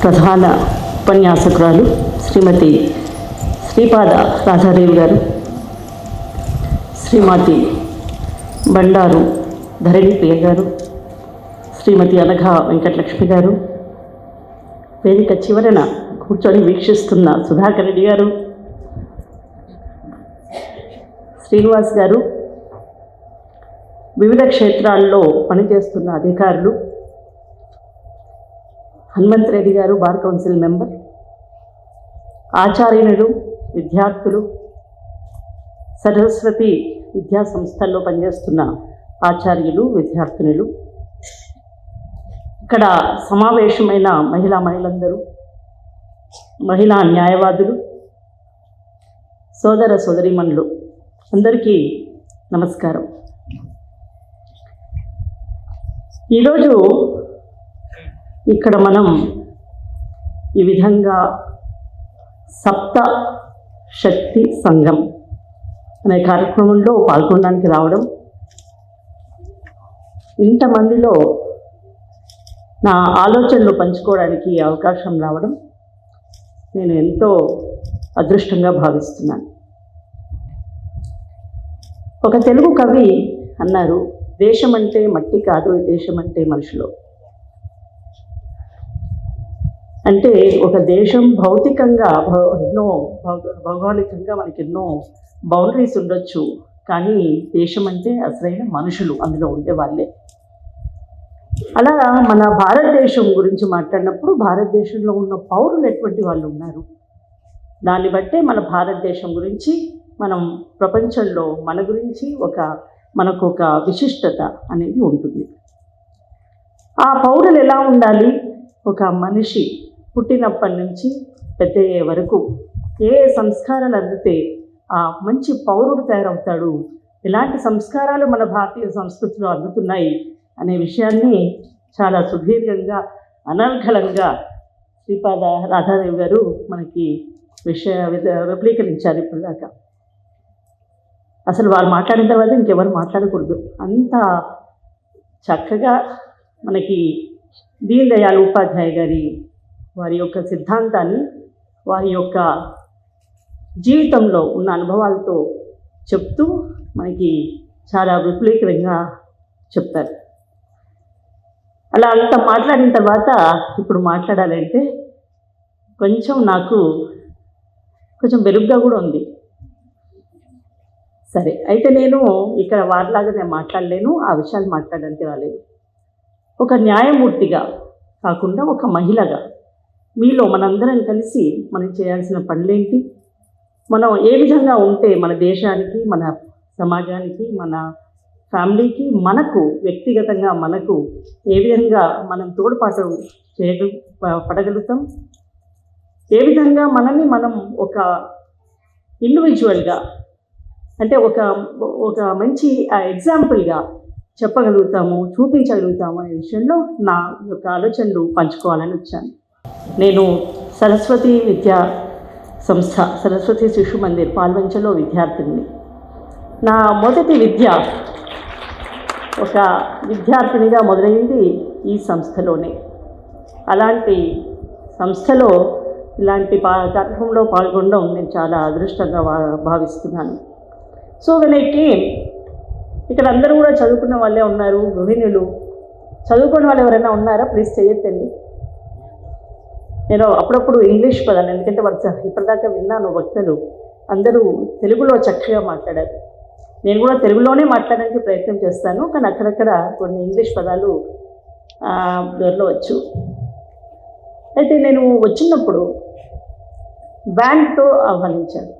ప్రధాన ఉపన్యాసకురాలు శ్రీమతి శ్రీపాద రాధాదేవి గారు శ్రీమతి బండారు ధరణి ప్రియ గారు శ్రీమతి అనఘ వెంకటలక్ష్మి గారు వేదిక చివరన కూర్చొని వీక్షిస్తున్న సుధాకర్ రెడ్డి గారు శ్రీనివాస్ గారు వివిధ క్షేత్రాల్లో పనిచేస్తున్న అధికారులు హనుమంత్ రెడ్డి గారు బార్ కౌన్సిల్ మెంబర్ ఆచార్యులు విద్యార్థులు సరస్వతి విద్యా సంస్థల్లో పనిచేస్తున్న ఆచార్యులు విద్యార్థినులు ఇక్కడ సమావేశమైన మహిళా మహిళలందరూ మహిళా న్యాయవాదులు సోదర సోదరీమణులు అందరికీ నమస్కారం. ఈరోజు ఇక్కడ మనం ఈ విధంగా సప్త శక్తి సంఘం అనే కార్యక్రమంలో పాల్గొనడానికి రావడం. ఇంతమందిలో నా ఆలోచనలు పంచుకోవడానికి అవకాశం రావడం నేను ఎంతో అదృష్టంగా భావిస్తున్నాను. ఒక తెలుగు కవి అన్నారు దేశం అంటే మట్టి కాదు దేశం అంటే మనుషులు. అంటే ఒక దేశం భౌతికంగా ఎన్నో భౌ- భౌగోళికంగా మనకి ఎన్నో బౌండరీస్ ఉండొచ్చు. కానీ దేశం అంటే అసలైన మనుషులు అందులో ఉండే వాళ్ళే అలా మన భారతదేశం గురించి మాట్లాడినప్పుడు భారతదేశంలో ఉన్న పౌరులు ఎటువంటి వాళ్ళు ఉన్నారు? దాన్ని బట్టే మన భారతదేశం గురించి మనం ప్రపంచంలో మన గురించి ఒక మనకు ఒక విశిష్టత అనేది ఉంటుంది. ఆ పౌరులు ఎలా ఉండాలి? ఒక మనిషి పుట్టినప్పటి నుంచి పెద్ద అయ్యే వరకు ఏ సంస్కారాలు అందితే ఆ మంచి పౌరుడు తయారవుతాడు? ఎలాంటి సంస్కారాలు మన భారతీయ సంస్కృతిలో అందుతున్నాయి అనే విషయాన్ని చాలా సుదీర్ఘంగా అనర్ఘలంగా శ్రీపాద రాధాదేవి గారు మనకి విషయ విపులీకరించారు ఇప్పుడు దాకా. అసలు వాళ్ళు మాట్లాడిన తర్వాత ఇంకెవరు మాట్లాడకూడదు. అంత చక్కగా మనకి దీన్ దయాళ్ ఉపాధ్యాయ గారి వారి యొక్క సిద్ధాంతాన్ని వారి యొక్క జీవితంలో ఉన్న అనుభవాలతో చెప్తూ మనకి చాలా విపులీకరంగా చెప్తారు. అలా అంత మాట్లాడిన తర్వాత ఇప్పుడు మాట్లాడాలంటే కొంచెం నాకు కొంచెం మెరుగ్గా కూడా ఉంది. సరే అయితే నేను ఇక్కడ వారిలాగా నేను మాట్లాడలేను ఆ విషయాలు మాట్లాడడానికి రాలేదు. ఒక న్యాయమూర్తిగా కాకుండా ఒక మహిళగా మీలో మనందరం కలిసి మనం చేయాల్సిన పనులేంటి? మనం ఏ విధంగా ఉంటే మన దేశానికి మన సమాజానికి మన ఫ్యామిలీకి మనకు వ్యక్తిగతంగా మనకు ఏ విధంగా మనం తోడ్పాటు చేయగ పడగలుగుతాం? ఏ విధంగా మనల్ని మనం ఒక ఇండివిజువల్గా అంటే ఒక ఒక మంచి ఎగ్జాంపుల్గా చెప్పగలుగుతాము చూపించగలుగుతాము అనే విషయంలో నా యొక్క ఆలోచనలు పంచుకోవాలని వచ్చాను. నేను సరస్వతి విద్యా సంస్థ సరస్వతి శిశు మందిర్ పాల్వంచలో విద్యార్థిని. నా మొదటి విద్య ఒక విద్యార్థినిగా మొదలైంది ఈ సంస్థలోనే. అలాంటి సంస్థలో ఇలాంటి పా కార్యక్రమంలో పాల్గొనడం నేను చాలా అదృష్టంగా భా- భావిస్తున్నాను. సో వెన్ ఇక్కడ అందరూ కూడా చదువుకున్న వాళ్ళే ఉన్నారు గృహిణులు. చదువుకున్న వాళ్ళు ఎవరైనా ఉన్నారా? ప్లీజ్ చేయొద్దండి. నేను అప్పుడప్పుడు ఇంగ్లీష్ పదాలు ఎందుకంటే వాళ్ళు ఇప్పటిదాకా విన్నాను వక్తలు అందరూ తెలుగులో చక్కగా మాట్లాడారు. నేను కూడా తెలుగులోనే మాట్లాడడానికి ప్రయత్నం చేస్తాను కానీ అక్కడక్కడ కొన్ని ఇంగ్లీష్ పదాలు దొరలవచ్చు. అయితే నేను వచ్చినప్పుడు బ్యాంక్తో ఆహ్వానించాను.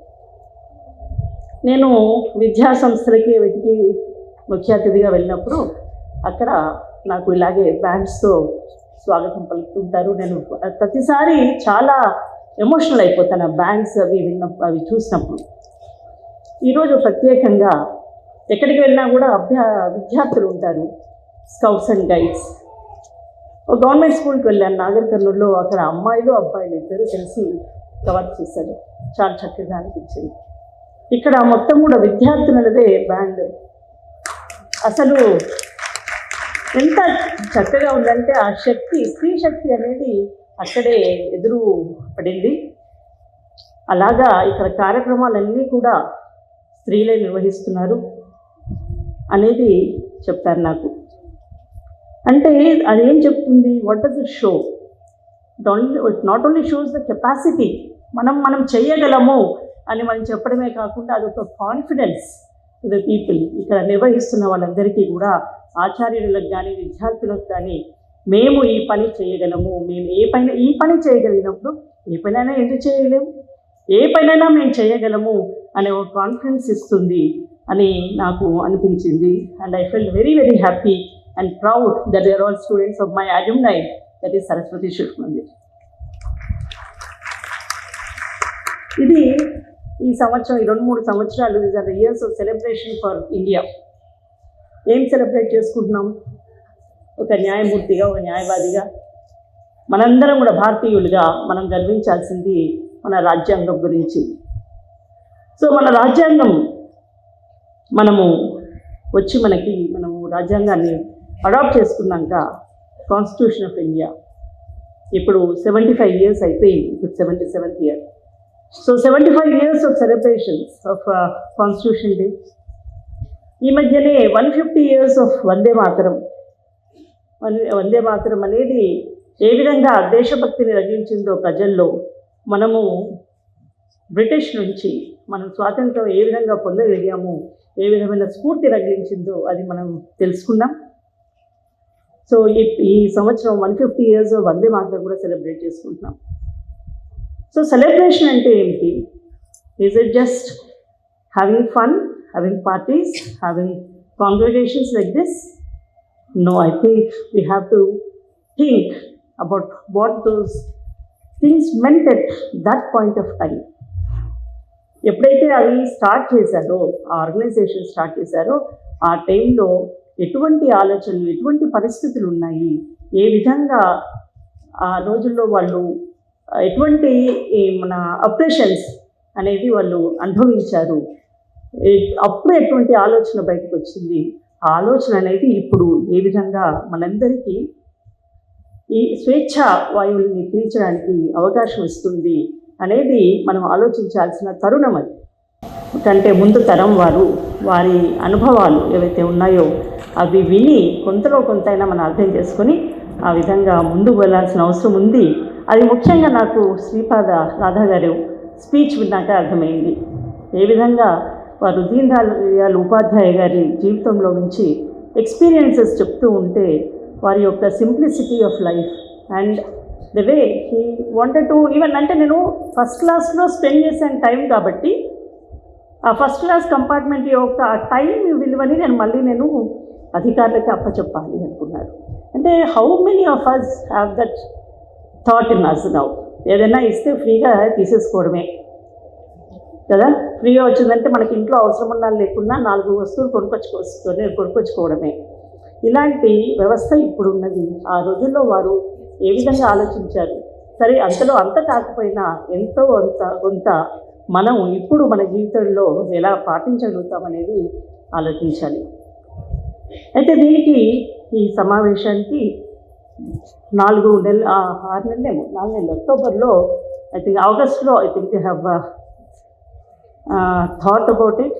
నేను విద్యా సంస్థలకి వీటికి ముఖ్య అతిథిగా వెళ్ళినప్పుడు అక్కడ నాకు ఇలాగే బ్యాండ్స్తో స్వాగతం పలుకుతుంటారు. నేను ప్రతిసారి చాలా ఎమోషనల్ అయిపోతాను ఆ బ్యాండ్స్ అవి విన్నప్పుడు అవి చూసినప్పుడు. ఈరోజు ప్రత్యేకంగా ఎక్కడికి వెళ్ళినా కూడా అభ్యా విద్యార్థులు ఉంటారు. Scouts and guides. ఒక గవర్నమెంట్ స్కూల్కి వెళ్ళాను. నాగర్ కర్నూలులో అక్కడ అమ్మాయిలు అబ్బాయిలు ఇద్దరు కలిసి కవర్ చేశారు. చాలా చక్కగా అనిపించింది. ఇక్కడ మొత్తం కూడా విద్యార్థులదే బ్యాండ్. అసలు ఎంత చక్కగా ఉందంటే ఆ శక్తి స్త్రీ శక్తి అనేది అక్కడే ఎదురు పడింది. అలాగా ఇక్కడ కార్యక్రమాలన్నీ కూడా స్త్రీలే నిర్వహిస్తున్నారు అనేది చెప్పారు నాకు. అంటే అది ఏం చెప్తుంది? What does it show not only shows the capacity మనం మనం చేయగలము అని మనం చెప్పడమే కాకుండా అదొక కాన్ఫిడెన్స్ టు ద పీపుల్ ఇక్కడ నిర్వహిస్తున్న వాళ్ళందరికీ కూడా ఆచార్యులకు కానీ విద్యార్థులకు కానీ మేము ఈ పని చేయగలము. మేము ఏ పైన ఈ పని చేయగలిగినప్పుడు ఏ పనైనా ఎందుకు చేయలేము? ఏ పనైనా మేము చేయగలము అనే ఒక కాన్ఫిడెన్స్ ఇస్తుంది అని నాకు అనిపించింది. And I fell very very happy and proud that are all students of my alumni that is Saraswati Shiva Mandir ఇది ఈ సంవత్సరం ఈ రెండు మూడు సంవత్సరాలు is are the years of celebration for India ఏం సెలబ్రేట్ చేసుకుంటున్నాం? ఒక న్యాయమూర్తిగా ఒక న్యాయవాదిగా. మనందరం కూడా భారతీయులుగా మనం గర్వించాల్సింది మన రాజ్యాంగం గురించి. సో మన రాజ్యాంగం మనము వచ్చి మనకి మనము రాజ్యాంగాన్ని అడాప్ట్ చేసుకున్నాక కాన్స్టిట్యూషన్ ఆఫ్ ఇండియా ఇప్పుడు సెవెంటీ ఫైవ్ ఇయర్స్ అయిపోయింది. ఇప్పుడు seventy seventh year so seventy five years of celebrations of constitution day ఈ మధ్యనే one fifty years of Vande Mataram. One- Vande Mataram అనేది ఏ విధంగా దేశభక్తిని రగిలించిందో ప్రజల్లో మనము బ్రిటిష్ నుంచి మనం స్వాతంత్రం ఏ విధంగా పొందగలిగాము ఏ విధమైన స్ఫూర్తి రగిలించిందో అది మనం తెలుసుకున్నాం సో ఈ ఈ సంవత్సరం వన్ ఫిఫ్టీ ఇయర్స్ వందే మాత్రం కూడా సెలబ్రేట్ చేసుకుంటున్నాం. సో సెలబ్రేషన్ అంటే ఏమిటి? Is it just having fun having parties having congregations like this no I think we have to think about what those things meant at that point of time ఎప్పుడైతే అవి start చేశారో ఆ organisation start చేశారో ఆ టైంలో ఎటువంటి ఆలోచనలు ఎటువంటి పరిస్థితులు ఉన్నాయి? ఏ విధంగా ఆ రోజుల్లో వాళ్ళు ఎటువంటి మన అప్రెషన్స్ అనేది వాళ్ళు అనుభవించారు? అప్పుడు ఎటువంటి ఆలోచన బయటకు వచ్చింది? ఆ ఆలోచన అనేది ఇప్పుడు ఏ విధంగా మనందరికీ ఈ స్వేచ్ఛ వాయువుల్ని పీల్చడానికి అవకాశం ఇస్తుంది అనేది మనం ఆలోచించాల్సిన తరుణం అది. కంటే ముందు తరం వారు వారి అనుభవాలు ఏవైతే ఉన్నాయో అవి విని కొంతలో కొంతైనా మనం అర్థం చేసుకొని ఆ విధంగా ముందుకు వెళ్ళాల్సిన అవసరం ఉంది. అది ముఖ్యంగా నాకు శ్రీపాద రాధా గారు స్పీచ్ విన్నాక అర్థమైంది. ఏ విధంగా వారు దీన్ దయాళ్ ఉపాధ్యాయ గారి జీవితంలో నుంచి ఎక్స్పీరియన్సెస్ చెప్తూ ఉంటే వారి యొక్క simplicity of life and the way he wanted to even అంటే నేను ఫస్ట్ క్లాస్లో స్పెండ్ చేసాను టైం కాబట్టి ఆ ఫస్ట్ క్లాస్ కంపార్ట్మెంట్ యొక్క ఆ టైం విలువని నేను మళ్ళీ నేను అధికారులకి అప్పచెప్పాలి అనుకున్నారు అంటే how many of us have that thought in us now ఏదైనా ఇస్తే ఫ్రీగా తీసేసుకోవడమే. కదా? ఫ్రీగా వచ్చిందంటే మనకి ఇంట్లో అవసరం ఉండాలి లేకుండా నాలుగు వస్తువులు కొనుక్కొచ్చుకొని కొనుక్కొచ్చుకోవడమే. ఇలాంటి వ్యవస్థ ఇప్పుడు ఉన్నది ఆ రోజుల్లో వారు ఏ విధంగా ఆలోచించారు? సరే అంతలో అంత కాకపోయినా ఎంతో అంత కొంత మనం ఇప్పుడు మన జీవితంలో ఎలా పాటించగలుగుతామనేది ఆలోచించాలి. అయితే దీనికి ఈ సమావేశానికి నాలుగు నెలలు ఆరు నెలలేమో నాలుగు నెలలు అక్టోబర్లో ఐ థింక్ ఆగస్ట్లో I think have thought about it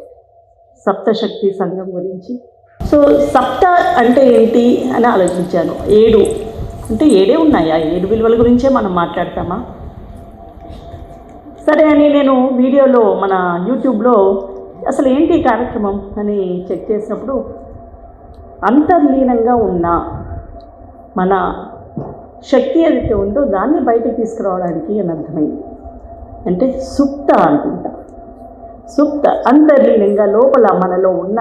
Saptashakti Sangam గురించి. సో సప్త అంటే ఏంటి అని ఆలోచించాను. ఏడు. అంటే ఏడే ఉన్నాయి? ఆ ఏడు విలువల గురించే మనం మాట్లాడతామా? సరే అని నేను వీడియోలో మన యూట్యూబ్లో అసలు ఏంటి కార్యక్రమం అని చెక్ చేసినప్పుడు అంతర్లీనంగా ఉన్న మన శక్తి ఏదైతే ఉందో దాన్ని బయటకు తీసుకురావడానికి అని అర్థమైంది. అంటే సుప్త అనుకుంటా. సుప్త అంతర్లీనంగా లోపల మనలో ఉన్న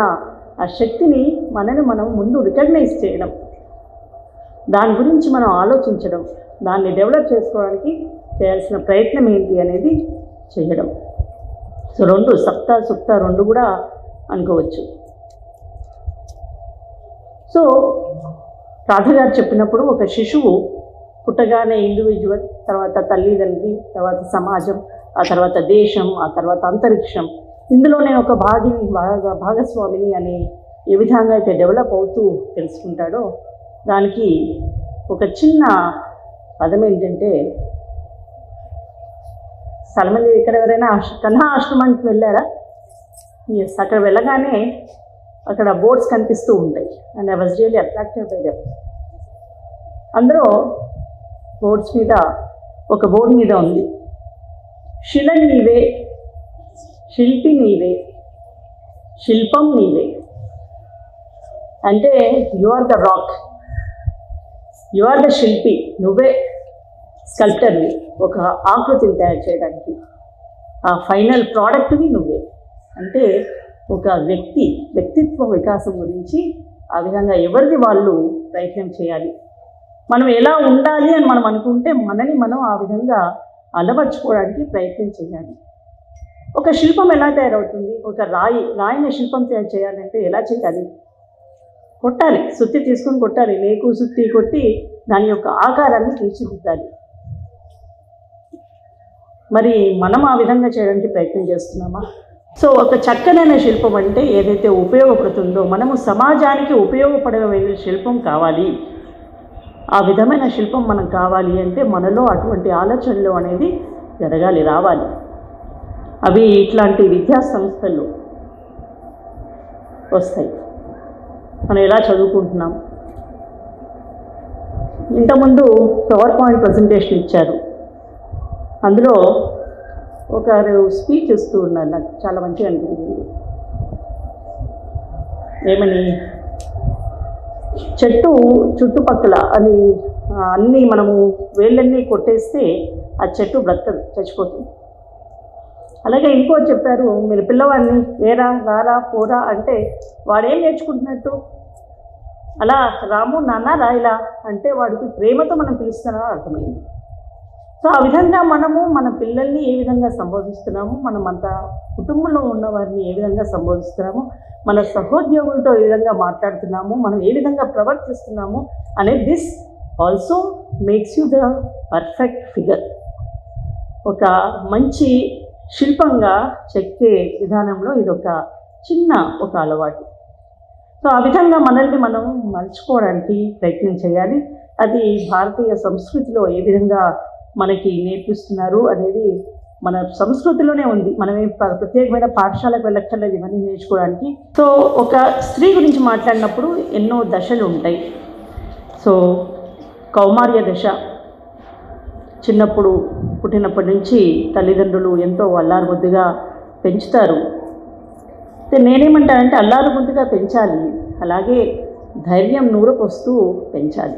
ఆ శక్తిని మనని మనం ముందు రికగ్నైజ్ చేయడం. దాని గురించి మనం ఆలోచించడం దాన్ని డెవలప్ చేసుకోవడానికి చేయాల్సిన ప్రయత్నం ఏంటి అనేది చేయడం. సో రెండు సప్త సుప్త రెండు కూడా అనుకోవచ్చు. సో రాధగారు చెప్పినప్పుడు ఒక శిశువు పుట్టగానే ఇండివిజువల్ తర్వాత తల్లిదండ్రి తర్వాత సమాజం ఆ తర్వాత దేశం ఆ తర్వాత అంతరిక్షం. ఇందులో నేను ఒక భాగి భాగ భాగస్వామిని అని ఏ విధంగా అయితే డెవలప్ అవుతూ తెలుసుకుంటాడో దానికి ఒక చిన్న పదం ఏంటంటే చాలామంది ఇక్కడ ఎవరైనా కన్హా ఆశ్రమానికి వెళ్ళారా? ఎస్ అక్కడ వెళ్ళగానే అక్కడ బోర్డ్స్ కనిపిస్తూ ఉంటాయి. And I was really attractive by them అందులో బోర్డ్స్ మీద ఒక బోర్డు మీద ఉంది. శిల నీవే శిల్పి నీవే శిల్పం నీవే. అంటే you are the rock you are the శిల్పి నువ్వే స్కల్ప్టర్ని ఒక ఆకృతిని తయారు చేయడానికి. ఆ ఫైనల్ ప్రోడక్ట్ని నువ్వే. అంటే ఒక వ్యక్తి వ్యక్తిత్వ వికాసం గురించి ఆ విధంగా ఎవరిది వాళ్ళు ప్రయత్నం చేయాలి? మనం ఎలా ఉండాలి అని మనం అనుకుంటే మనని మనం ఆ విధంగా అలవర్చుకోవడానికి ప్రయత్నం చేయాలి. ఒక శిల్పం ఎలా తయారవుతుంది? ఒక రాయి రాయిని శిల్పం తయారు చేయాలంటే ఎలా చేయాలి? కొట్టాలి సుత్తి తీసుకొని కొట్టాలి. లేకు సుత్తి కొట్టి దాని యొక్క ఆకారాన్ని తీర్చిదిద్దాలి. మరి మనం ఆ విధంగా చేయడానికి ప్రయత్నం చేస్తున్నామా? సో ఒక చక్కనైన శిల్పం అంటే ఏదైతే ఉపయోగపడుతుందో మనము సమాజానికి ఉపయోగపడమైన శిల్పం కావాలి. ఆ విధమైన శిల్పం మనకు కావాలి అంటే మనలో అటువంటి ఆలోచనలు అనేది జరగాలి రావాలి. అవి ఇట్లాంటి విద్యా సంస్థలు వస్తాయి. మనం ఎలా చదువుకుంటున్నాం? ఇంతకుముందు పవర్ పాయింట్ ప్రజెంటేషన్ ఇచ్చారు. అందులో ఒకరు స్పీచ్ ఇస్తూ ఉన్నారు నాకు చాలా మంచిగా అనిపించింది. ఏమని? చెట్టు చుట్టుపక్కల అది అన్నీ మనము వేళ్ళన్నీ కొట్టేస్తే ఆ చెట్టు బ్రతకదు చచ్చిపోతుంది. అలాగే ఇంకో చెప్పారు మీరు పిల్లవాడిని ఏరా రారా పోరా అంటే వాడేం నేర్చుకుంటున్నట్టు? అలా రాము నాన్న రాయిలా అంటే వాడికి ప్రేమతో మనం పిలుస్తున్నారో అర్థమైంది. సో ఆ విధంగా మనము మన పిల్లల్ని ఏ విధంగా సంబోధిస్తున్నాము మనం అంత కుటుంబంలో ఉన్న వారిని ఏ విధంగా సంబోధిస్తున్నాము మన సహోద్యోగులతో ఏ విధంగా మాట్లాడుతున్నాము మనం ఏ విధంగా ప్రవర్తిస్తున్నాము అనే this also makes you the perfect figure ఒక మంచి శిల్పంగా చెక్కే విధానంలో ఇది ఒక చిన్న ఒక అలవాటు. సో ఆ విధంగా మనల్ని మనం మలుచుకోవడానికి ప్రయత్నం చేయాలి. అది భారతీయ సంస్కృతిలో ఏ విధంగా మనకి నేర్పిస్తున్నారు అనేది మన సంస్కృతిలోనే ఉంది. మనం ప్రత్యేకమైన పాఠశాలకు వెళ్ళక్కర్లేదు ఇవన్నీ నేర్చుకోవడానికి. సో ఒక స్త్రీ గురించి మాట్లాడినప్పుడు ఎన్నో దశలు ఉంటాయి. సో కౌమార్య దశ. చిన్నప్పుడు పుట్టినప్పటి నుంచి తల్లిదండ్రులు ఎంతో అల్లారు ముద్దుగా పెంచుతారు. అయితే నేనేమంటానంటే అల్లారు ముద్దుగా పెంచాలి. అలాగే ధైర్యం నూరకొస్తూ పెంచాలి.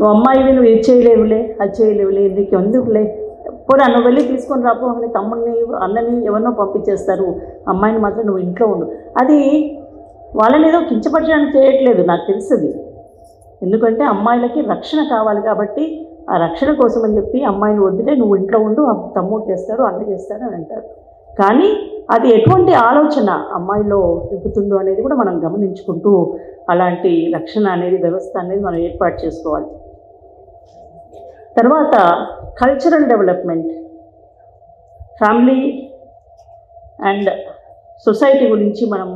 అమ్మాయివి నువ్వు ఇది చేయలేవులే అది చేయలేవులే నీకు ఎందుకులే? పోనీ నువ్వు వెళ్ళి తీసుకొని రాపో అని తమ్ముడిని అన్నని ఎవరినో పంపించేస్తారు. అమ్మాయిని మాత్రం నువ్వు ఇంట్లో ఉండు. అది వాళ్ళని ఏదో కించపరచడానికి చేయట్లేదు నాకు తెలుసుది. ఎందుకంటే అమ్మాయిలకి రక్షణ కావాలి కాబట్టి ఆ రక్షణ కోసం అని చెప్పి అమ్మాయిని వద్దులే నువ్వు ఇంట్లో ఉండు తమ్ముడు చేస్తాడు అన్న చేస్తాడు అని అంటారు. కానీ అది ఎటువంటి ఆలోచన అమ్మాయిలో నింపుతుందో అనేది కూడా మనం గమనించుకుంటూ అలాంటి రక్షణ అనేది వ్యవస్థ అనేది మనం ఏర్పాటు చేసుకోవాలి. తర్వాత cultural development family and society గురించి మనం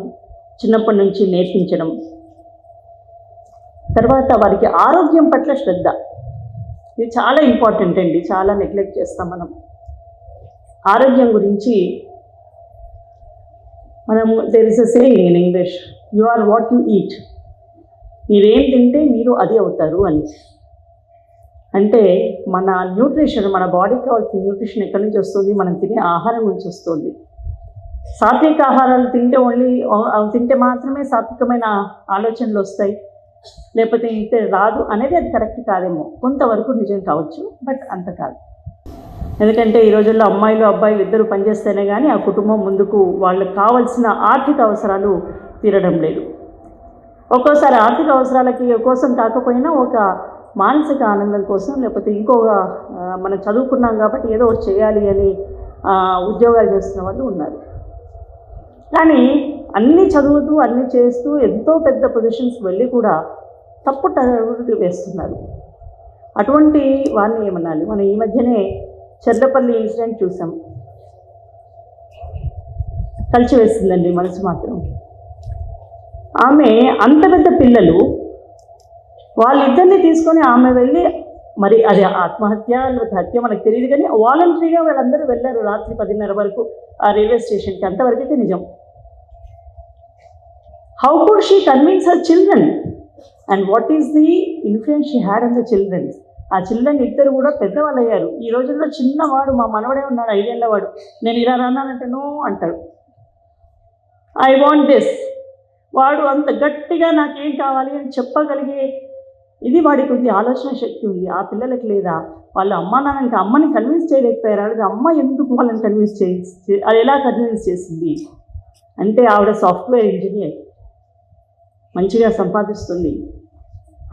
చిన్నప్పటి నుంచి నేర్పించడం. తర్వాత వారికి ఆరోగ్యం పట్ల శ్రద్ధ. ఇది చాలా ఇంపార్టెంట్ అండి చాలా నెగ్లెక్ట్ చేస్తాం మనం. ఆరోగ్యం గురించి మనం there is a saying in English you are what you eat మీరేం తింటే మీరు అది అవుతారు అని. అంటే మన న్యూట్రిషన్ మన బాడీకి కావాల్సిన న్యూట్రిషన్ ఎక్కడి నుంచి వస్తుంది? మనం తినే ఆహారం నుంచి వస్తుంది. సాత్విక ఆహారాలు తింటే ఓన్లీ అవి తింటే మాత్రమే సాత్వికమైన ఆలోచనలు వస్తాయి. లేకపోతే ఇంతే రాదు అనేది అది కరెక్ట్ కాదేమో. కొంతవరకు నిజం కావచ్చు బట్ అంత కాదు. ఎందుకంటే ఈ రోజుల్లో అమ్మాయిలు అబ్బాయిలు ఇద్దరు పనిచేస్తేనే కానీ ఆ కుటుంబం ముందుకు వాళ్ళకి కావలసిన ఆర్థిక అవసరాలు తీరడం లేదు. ఒక్కోసారి ఆర్థిక అవసరాలకి కోసం కాకపోయినా ఒక మానసిక ఆనందం కోసం లేకపోతే ఇంకొక మనం చదువుకున్నాం కాబట్టి ఏదో ఒకటి చేయాలి అని ఉద్యోగాలు చేస్తున్న వాళ్ళు ఉన్నారు. కానీ అన్నీ చదువుతూ అన్నీ చేస్తూ ఎంతో పెద్ద పొజిషన్స్ వెళ్ళి కూడా తప్పు టడుగులు వేస్తున్నారు. అటువంటి వారిని ఏమనాలి? మనం ఈ మధ్యనే చెర్లపల్లి ఇన్సిడెంట్ చూసాం. కలిసి వేసిందండి మనసు మాత్రం. ఆమె అంత పెద్ద పిల్లలు వాళ్ళిద్దరిని తీసుకొని ఆమె వెళ్ళి మరి అది ఆత్మహత్య హత్య మనకు తెలియదు కానీ వాలంటరీగా వాళ్ళందరూ వెళ్ళారు రాత్రి పదిన్నర వరకు ఆ రైల్వే స్టేషన్కి. అంతవరకు అయితే నిజం. How could she convince her children and what is the influence she had on the children ఆ చిల్డ్రన్ ఇద్దరు కూడా పెద్దవాళ్ళు అయ్యారు. ఈ రోజుల్లో చిన్నవాడు మా మనవడే ఉన్నాడు ఐదేళ్ళ వాడు. నేను ఇలా రానానంటేనో అంటాడు. ఐ వాంట్ దిస్ వాడు అంత గట్టిగా నాకేం కావాలి అని చెప్పగలిగే ఇది వాడికి ఉంది ఆలోచన శక్తి ఉంది. ఆ పిల్లలకి లేదా వాళ్ళ అమ్మ నాన్నకి అమ్మని కన్విన్స్ చేయలేకపోయారు. అది అమ్మ ఎందుకు వాళ్ళని కన్విన్స్ చేసి అది ఎలా కన్విన్స్ చేసింది? అంటే ఆవిడ సాఫ్ట్వేర్ ఇంజనీర్ మంచిగా సంపాదిస్తుంది.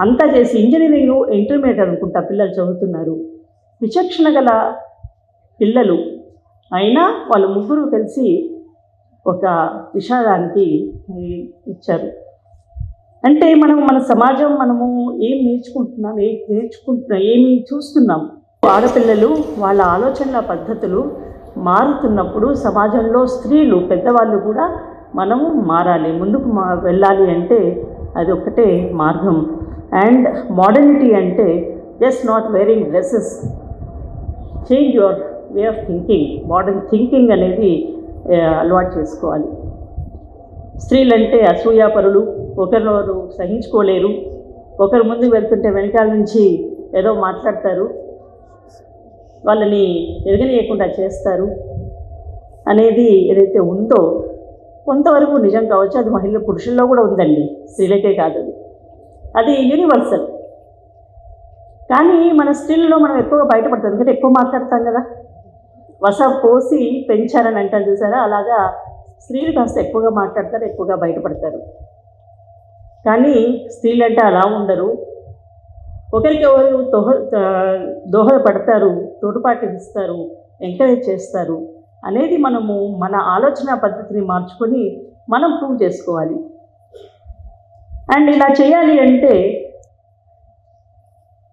అంతా చేసి ఇంజనీరింగ్ ఇంటర్మీడియట్ అనుకుంటా పిల్లలు చదువుతున్నారు. విచక్షణ గల పిల్లలు. అయినా వాళ్ళు ముగ్గురు కలిసి ఒక విషాదానికి ఇచ్చారు. అంటే మనం మన సమాజం మనము ఏం నేర్చుకుంటున్నాం ఏం నేర్చుకుంటున్నాం ఏమి చూస్తున్నాం? ఆడపిల్లలు వాళ్ళ ఆలోచనల పద్ధతులు మారుతున్నప్పుడు సమాజంలో స్త్రీలు పెద్దవాళ్ళు కూడా మనము మారాలి ముందుకు మా వెళ్ళాలి అంటే అది ఒకటే మార్గం. అండ్ మోడర్నిటీ అంటే just not wearing dresses. Change your way of thinking. Modern thinking అనేది అలవాటు చేసుకోవాలి. స్త్రీలంటే అసూయాపరులు ఒకరినొకరు సహించుకోలేరు. ఒకరు ముందుకు వెళ్తుంటే వెనకాల నుంచి ఏదో మాట్లాడతారు. వాళ్ళని ఎదగనీయకుండా చేస్తారు అనేది ఏదైతే ఉందో కొంతవరకు నిజం కావచ్చు. అది మహిళ పురుషుల్లో కూడా ఉందండి. స్త్రీలకే కాదు అది. అది యూనివర్సల్. కానీ మన స్త్రీలలో మనం ఎక్కువగా బయటపడతాం. ఎందుకంటే ఎక్కువ మాట్లాడతాం కదా. వస పోసి పెంచారని అంటారు చూసారా? అలాగా స్త్రీలు కాస్త ఎక్కువగా మాట్లాడతారు ఎక్కువగా బయటపడతారు. కానీ స్త్రీలంటే అలా ఉండరు. ఒకరికి ఒకరు దోహ దోహదపడతారు తోడుపాటు ఇస్తారు ఎంకరేజ్ చేస్తారు అనేది మనము మన ఆలోచన పద్ధతిని మార్చుకొని మనం ప్రూవ్ చేసుకోవాలి. అండ్ ఇలా చేయాలి అంటే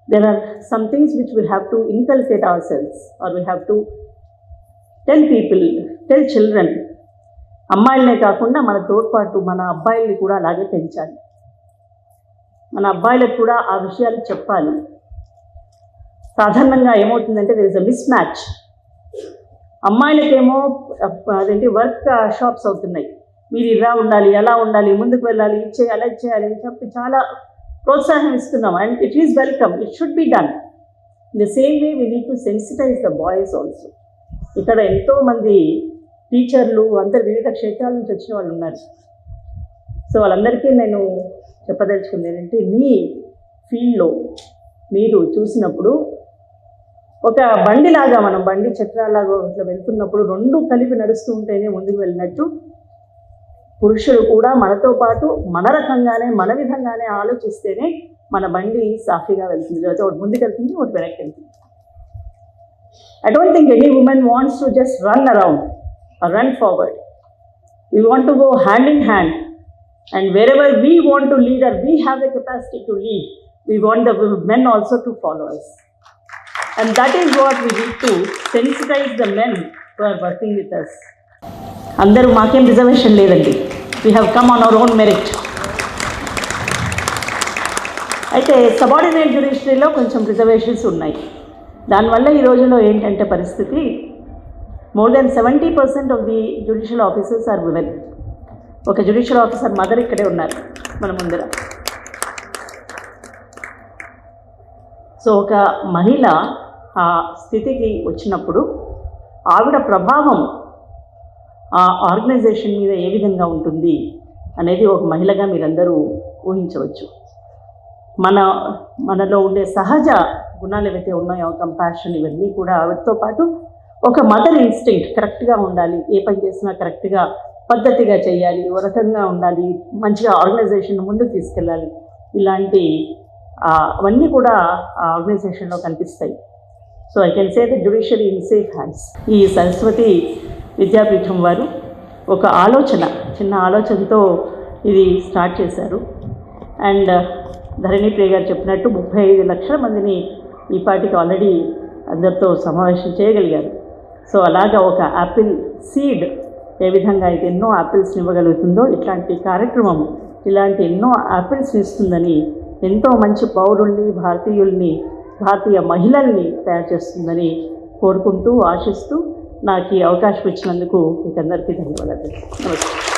there are some things which we have to inculcate our selves or we have to tell people tell children అమ్మాయిలనే కాకుండా మన తోడ్పాటు మన అబ్బాయిల్ని కూడా అలాగే పెంచాలి. మన అబ్బాయిలకు కూడా ఆ విషయాలు చెప్పాలి. సాధారణంగా ఏమవుతుందంటే there is a mismatch అమ్మాయిలకేమో అదేంటి వర్క్ షాప్స్ uh, అవుతున్నాయి. మీరు ఇలా ఉండాలి ఎలా ఉండాలి ముందుకు వెళ్ళాలి ఇది చేయాలి అది చేయాలి అని చెప్పి చాలా ప్రోత్సాహం ఇస్తున్నాం. And it is welcome it should be done in the same way we need to sensitize the boys also ఇక్కడ ఎంతోమంది టీచర్లు అందరు వివిధ క్షేత్రాల నుంచి వచ్చిన వాళ్ళు ఉన్నారు. సో వాళ్ళందరికీ నేను చెప్పదలుచుకుంది ఏంటంటే మీ ఫీల్డ్లో మీరు చూసినప్పుడు ఒక బండిలాగా మనం బండి చక్రాలాగా ఇట్లా వెళ్తున్నప్పుడు రెండు కలిపి నడుస్తూ ఉంటేనే ముందుకు వెళ్ళినట్టు పురుషులు కూడా మనతో పాటు మన రకంగానే మన విధంగానే ఆలోచిస్తేనే మన బండి సాఫీగా వెళ్తుంది. లేకపోతే ఒకటి ముందుకు వెళ్తుంది ఒకటి వెనక్కి వెళ్తుంది. I don't think any women wants to just run around run forward we want to go hand in hand and wherever we want to lead or we have the capacity to lead, we want the men men to follow follow And and is what we need to sensitize the men men are working working with అందరూ మాకేం reservation లేదండి. We have come on our own merit అయితే subordinate జ్యుడిషరీలో కొంచెం reservations ఉన్నాయి. దానివల్ల ఈ రోజుల్లో ఏంటంటే పరిస్థితి? More than seventy percent of the judicial officers are women ఒక జ్యుడిషియల్ ఆఫీసర్ మదర్ ఇక్కడే ఉన్నారు మన ముందర. సో ఒక మహిళ ఆ స్థితికి వచ్చినప్పుడు ఆవిడ ప్రభావం ఆ ఆర్గనైజేషన్ మీద ఏ విధంగా ఉంటుంది అనేది ఒక మహిళగా మీరందరూ ఊహించవచ్చు. మన మనలో ఉండే సహజ గుణాలు ఏవైతే ఉన్నాయో కంపాషన్ ఇవన్నీ కూడా ఆవిడతో పాటు ఒక మదర్ ఇన్స్టింక్ట్ కరెక్ట్గా ఉండాలి. ఏ పని చేసినా కరెక్ట్గా పద్ధతిగా చేయాలి ఓ రకంగా ఉండాలి మంచిగా ఆర్గనైజేషన్ ముందుకు తీసుకెళ్ళాలి. ఇలాంటి అవన్నీ కూడా ఆ ఆర్గనైజేషన్లో కనిపిస్తాయి. So I can say the judiciary in safe hands ఈ సరస్వతి విద్యాపీఠం వారు ఒక ఆలోచన చిన్న ఆలోచనతో ఇది స్టార్ట్ చేశారు. అండ్ uh, ధరణిప్రియ గారు చెప్పినట్టు ముప్పై ఐదు లక్షల మందిని ఈ పాటికి ఆల్రెడీ అందరితో సమావేశం చేయగలిగారు. సో అలాగా ఒక యాపిల్ సీడ్ ఏ విధంగా అయితే ఎన్నో యాపిల్స్ని ఇవ్వగలుగుతుందో ఇట్లాంటి కార్యక్రమం ఇలాంటి ఎన్నో యాపిల్స్ని ఇస్తుందని ఎంతో మంచి పౌరుల్ని భారతీయుల్ని భారతీయ మహిళల్ని తయారు చేస్తుందని కోరుకుంటూ ఆశిస్తూ నాకు ఈ అవకాశం ఇచ్చినందుకు మీకందరికీ ధన్యవాదాలు. నమస్తే